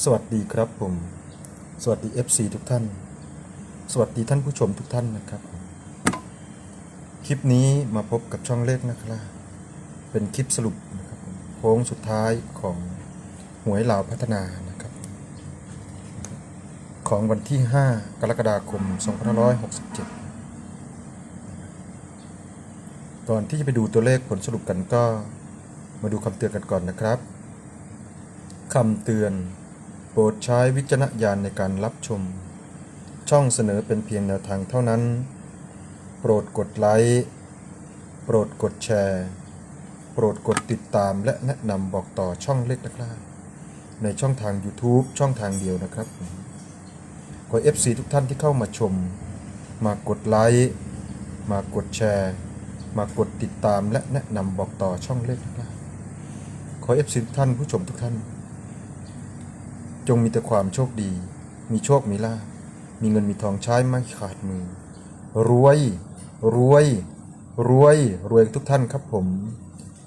สวัสดีครับผม สวัสดี FC ทุกท่าน สวัสดีท่านผู้ชมทุกท่านนะครับ คลิปนี้มาพบกับช่องเลขนะครับ เป็นคลิปสรุปนะครับโค้งสุดท้ายของหวยเหล่าพัฒนานะครับ ของวันที่ 5 กรกฎาคม 2567 ก่อนที่จะไปดูตัวเลขผลสรุปกันก็มาดูคำเตือนกันก่อนนะครับคำเตือน โปรดใช้วิจารณญาณในการรับชม ช่องเสนอเป็นเพียงแนวทางเท่านั้น โปรดกดไลค์โปรดกดแชร์ โปรดกดติดตามและแนะนำบอกต่อช่องเล็กนะครับในช่องทาง YouTube ช่องทางเดียวนะครับ ขอ FC ทุกท่านที่เข้ามาชม มากดไลค์มากดแชร์ มากดติดตามและแนะนำบอกต่อช่องเล็กนะครับขอ FC ทุกท่านผู้ชมทุกท่าน จงมีแต่ความโชคดี มีโชคมีลาภมีเงินมีทองใช้ไม่ขาดมือ รวย รวย รวย รวยทุกท่านครับผม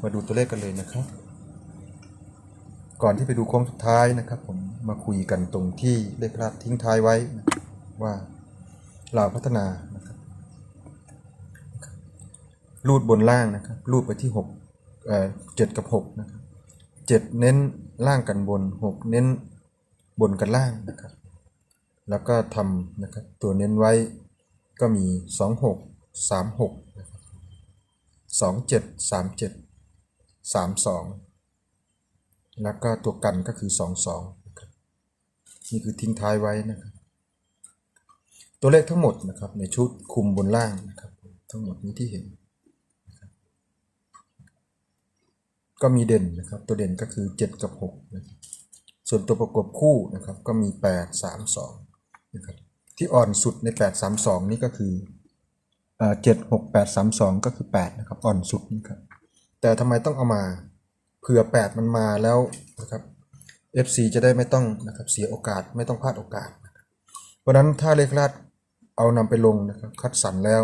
มาดูตัวเลขกันเลยนะครับ ก่อนที่ไปดูโค้งสุดท้ายนะครับ ผม มาคุยกันตรงที่เลขลาดทิ้งท้ายไว้นะว่าลาวพัฒนานะครับรูดบนล่างนะครับ รูดไปที่หกเอ่อเจ็ดกับหกนะครับเจ็ดเน้นล่างกันบนหกเน้น บนกันล่างนะครับ แล้วก็ทำนะครับตัวเน้นไว้ก็มี 26 36นะครับ27 37 32 แล้วก็ตัวกันก็คือ 22นะครับนี่คือทิ้งท้ายไว้นะครับ ตัวเลขทั้งหมดนะครับในชุดคุมบนล่างนะครับ ทั้งหมดนี้ที่เห็นก็มีเด่นนะครับ ตัวเด่นก็คือ 7 กับ6นะครับ ส่วนตัวประกบคู่นะครับก็มี 8 3 2นะครับที่อ่อนสุดใน 8 3 2 นี่ก็คือเอ่อ7 6 8 3 2ก็คือ 8 นะครับ อ่อนสุดนะครับแต่ทำไมต้องเอามาเผื่อ 8 มันมาแล้วนะครับ FC จะได้ไม่ต้องนะครับเสียโอกาสไม่ต้องพลาดโอกาส เพราะฉะนั้นถ้าเลขลาดเอานำไปลงนะครับคัดสรรแล้ว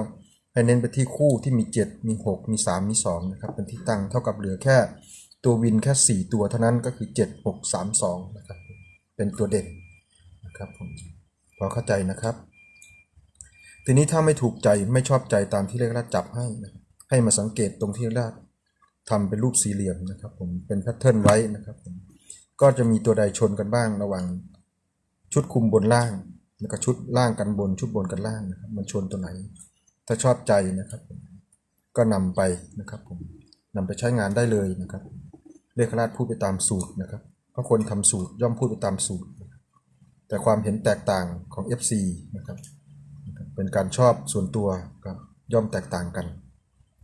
ให้เน้นไปที่คู่ที่มี 7 มี 6 มี 3 มี2นะครับเป็นที่ตั้งเท่ากับเหลือแค่ ตัววินแค่ 4 ตัวเท่านั้นก็คือ 7 6 3 2 นะครับ เป็นตัวเด่นนะครับผมพอเข้าใจนะครับ ทีนี้ถ้าไม่ถูกใจไม่ชอบใจตามที่เลขลาดจับให้นะให้มาสังเกตตรงที่เลขลาดทำเป็นรูปสี่เหลี่ยมนะครับผมเป็นแพทเทิร์นไว้นะครับผมก็จะมีตัวใดชนกันบ้างระหว่างชุดคุมบนล่างแล้วก็ชุดล่างกันบนชุดบนกันล่างนะครับมันชนตัวไหน ถ้าชอบใจนะครับ ก็นำไปนะครับผมนำไปใช้งานได้เลยนะครับ เลขราชพูดไปตามสูตรนะครับเพราะคนทำสูตรย่อมพูดไปตามสูตร แต่ความเห็นแตกต่างของ FC นะครับ เป็นการชอบส่วนตัวก็ย่อมแตกต่างกัน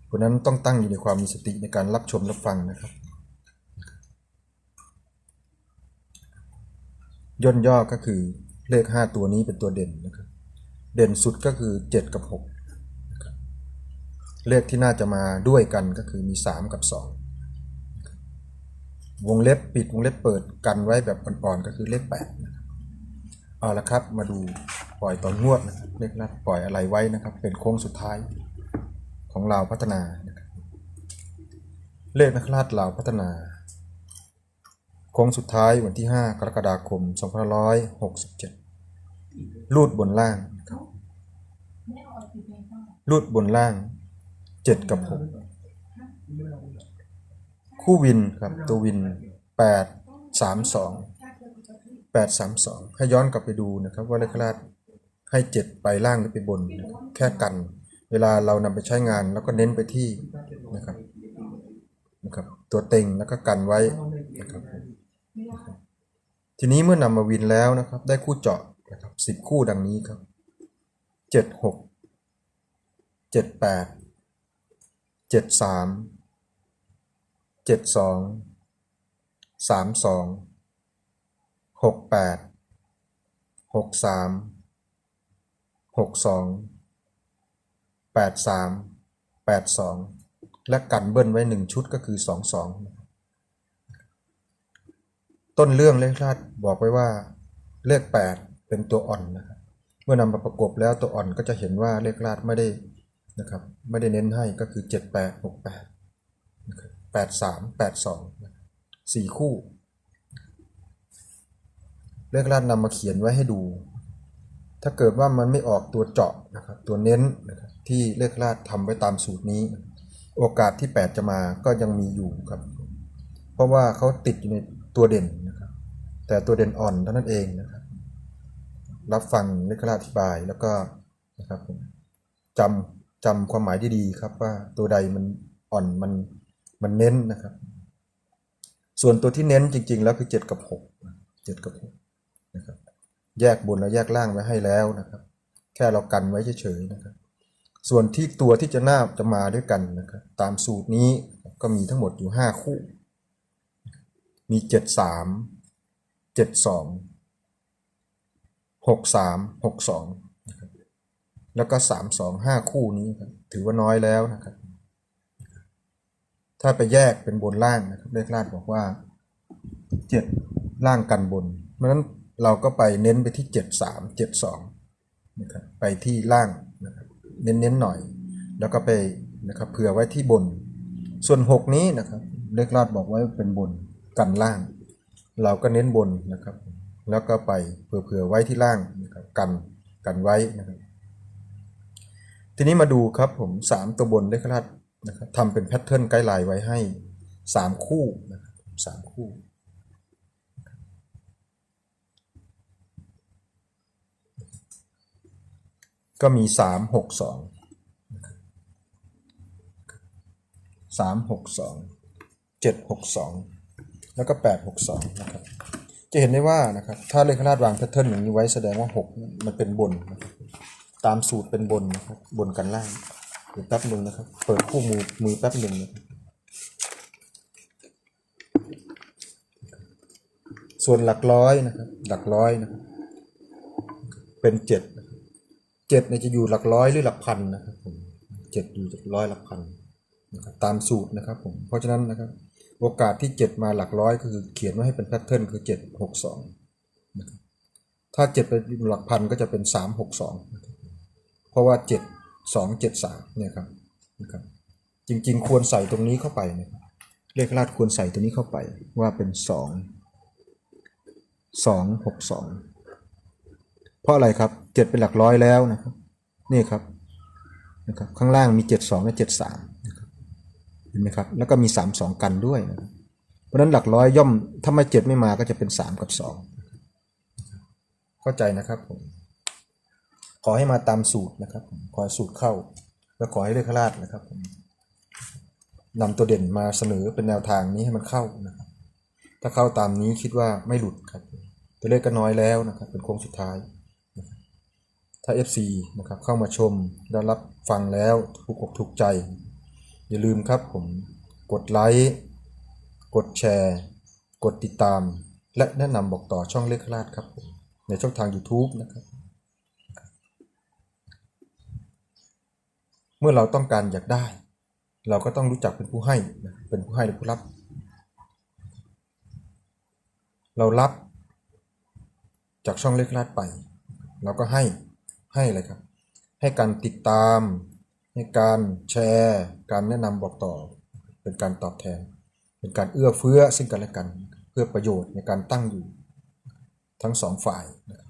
เพราะนั้นต้องตั้งอยู่ในความมีสติในการรับชมรับฟังนะครับ ย่นย่อก็คือเลข 5 ตัวนี้เป็นตัวเด่นนะครับ เด่นสุดก็คือ 7 กับ 6 เลขที่น่าจะมาด้วยกันก็คือมี 3 กับ 2 วงเล็บปิดวงเล็บเปิดกันไว้แบบอ่อนๆก็คือเลข8นะครับเอาละครับมาดูปล่อยตอนงวดนะครับเลขนัดปล่อยอะไรไว้นะครับ เป็นโค้งสุดท้ายของเราพัฒนานะครับเลขนักลาดเราวพัฒนาโค้งสุดท้ายวันที่ 5 กรกฎาคม 2567 รูดบนล่างรูดบนล่าง 7 กับ 6 คู่วินครับตัววิน 8 3 2 8 3 2ให้ย้อนกลับไปดูนะครับว่าเลขราชให้7ไปล่างหรือไปบนนบแค่กัน เวลาเรานำไปใช้งานแล้วก็เน้นไปที่นะครับนะครับ ตัวเต็งแล้วก็กันไว้นะครับทีนี้เมื่อนำมาวินแล้วนะครับ ได้คู่เจาะนะครับสิบคู่ดังนี้ครับเจ็ดหกเจ็ดแปดเจ็ดสาม เจ็ดสองสามสองหกแปดหกสามหกสองแปดสามแปดสองและกันเบิ้ลไว้หนึ่งชุดก็คือสองสองต้นเรื่องเลขชาติบอกไว้ว่าเลข 8 เป็นตัวอ่อนนะครับเมื่อนำมาประกบแล้วตัวอ่อนก็จะเห็นว่าเลขลาดไม่ได้นะครับไม่ได้เน้นให้ก็คือ 7 8 6 8นะครับ 8 3 8 2นะครับสี่คู่ เลขราดนำมาเขียนไว้ให้ดู ถ้าเกิดว่ามันไม่ออกตัวเจาะนะครับตัวเน้นนะครับที่เลขราดทำไว้ตามสูตรนี้ โอกาสที่ 8 จะมาก็ยังมีอยู่ครับ เพราะว่าเขาติดอยู่ในตัวเด่นนะครับ แต่ตัวเด่นอ่อนเท่านั้นเองนะครับ รับฟังเลขราดอธิบายแล้วก็นะครับจำจำความหมายดีๆครับว่าตัวใดมันอ่อนมัน มันเน้นนะครับ ส่วนตัวที่เน้นจริง ๆ แล้วคือ 7 กับ 6 7 กับ6นะครับแยกบนและแยกล่างไว้ให้แล้วนะครับ แค่เรากันไว้เฉยๆนะครับ ส่วนที่ตัวที่จะหน่าจะมาด้วยกันนะครับ ตามสูตรนี้ก็มีทั้งหมดอยู่ 5 คู่ มี 7 3 7 2 6 3 6 2นะครับแล้วก็ 3 2 5 คู่นี้ครับถือว่าน้อยแล้วนะครับ ถ้าไปแยกเป็นบนล่างนะครับเลขลางบอกว่า7ล่างกันบน เพราะฉะนั้นเราก็ไปเน้นไปที่ 7 3 7 2นะครับไปที่ล่างนะครับเน้นๆหน่อย แล้วก็ไปนะครับเผื่อไว้ที่บน ส่วน 6 นี้นะครับเลขลาดบอกไว้เป็นบนกันล่าง เราก็เน้นบนนะครับ แล้วก็ไปเผื่อๆไว้ที่ล่างนะครับกันกันไว้นะครับทีนี้มาดูครับผม 3 ตัวบนเลขลาด นะครับทำเป็นแพทเทิร์นไกด์ไลน์ไว้ให้ 3 คู่นะครับสามคู่ ก็มีสามหกสองสามหกสองเจ็ดหกสองแล้วก็แปดหกสองนะครับ จะเห็นได้ว่านะครับ ถ้าเลขคณาดวางแพทเทิร์นอย่างนี้ไว้แสดงว่าหกมันเป็นบนนะครับตามสูตรเป็นบนนะครับ บนกันล่าง ดี๋ยวแป๊บหนึ่งนะครับ เปิดคู่มือมือแป๊บหนึ่งนะครับส่วนหลักร้อยนะครับ หลักร้อยนะครับ เป็นเจ็ดนะครับเจ็ดเนี่ยจะอยู่หลักร้อยหรือหลักพันนะครับผมเจ็ดอยู่หลักร้อยหลักพันนะครับตามสูตรนะครับผมเพราะฉะนั้นนะครับ โอกาสที่เจ็ดมาหลักร้อยก็คือเขียนไว้ให้เป็นแพทเทิร์นคือเจ็ดหกสองนะครับถ้าเจ็ดเป็นหลักพันก็จะเป็นสามหกสองเพราะว่าเจ็ด สองเจ็ดสามเนี่ยครับนะครับ จริงๆ ควรใส่ตรงนี้เข้าไปนะครับเลขราดควรใส่ตรงนี้เข้าไปว่าเป็นสองสองหกสองเพราะอะไรครับเจ็ดเป็นหลักร้อยแล้วนะครับ นี่ครับนะครับข้างล่างมีเจ็ดสองและเจ็ดสามนะครับเห็นไหมครับ แล้วก็มีสามสองกันด้วยนะครับเพราะฉะนั้นหลักร้อยย่อมถ้าไม่เจ็ดไม่มาก็จะเป็นสามกับสองเข้าใจนะครับผม ขอให้มาตามสูตรนะครับ ขอสูตรเข้า แล้วขอให้เลขราดนะครับนำตัวเด่นมาเสนอเป็นแนวทางนี้ให้มันเข้านะครับ ถ้าเข้าตามนี้คิดว่าไม่หลุดครับ ตัวเลขก็น้อยแล้วนะครับ เป็นโค้งสุดท้าย ถ้า FC นะครับเข้ามาชมได้รับฟังแล้วถูกอกถูกใจ อย่าลืมครับผมกดไลค์ กดแชร์ กดติดตาม และแนะนำบอกต่อช่องเลขคลาดครับ ในช่องทาง YouTube นะครับ เมื่อเราต้องการอยากได้ เราก็ต้องรู้จักเป็นผู้ให้เป็นผู้ให้หรือผู้รับ เรารับจากช่องเลขคลาดไป เราก็ให้ให้เลยครับ ให้การติดตาม ให้การแชร์ การแนะนำบอกต่อ เป็นการตอบแทน เป็นการเอื้อเฟื้อซึ่งกันและกัน เพื่อประโยชน์ในการตั้งอยู่ ทั้งสองฝ่ายนะครับ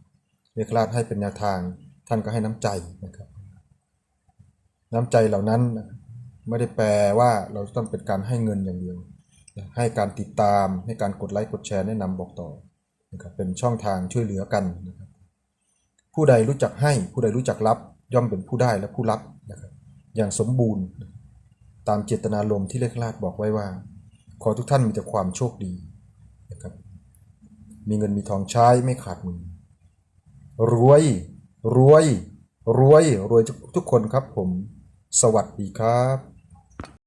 เรียกราดให้เป็นแนวทางท่านก็ให้น้ำใจนะครับ น้ำใจเหล่านั้นไม่ได้แปลว่าเราต้องเป็นการให้เงินอย่างเดียว ให้การติดตามให้การกดไลค์กดแชร์แนะนำบอกต่อนะครับเป็นช่องทางช่วยเหลือกันนะครับผู้ใดรู้จักให้ผู้ใดรู้จักรับย่อมเป็นผู้ได้และผู้รับนะครับอย่างสมบูรณ์ ตามเจตนารมณ์ที่เลขราดบอกไว้ว่า ขอทุกท่านมีแต่ความโชคดีนะครับมีเงินมีทองใช้ไม่ขาดมือรวย รวย รวย รวยทุกทุกคนครับผม สวัสดีครับ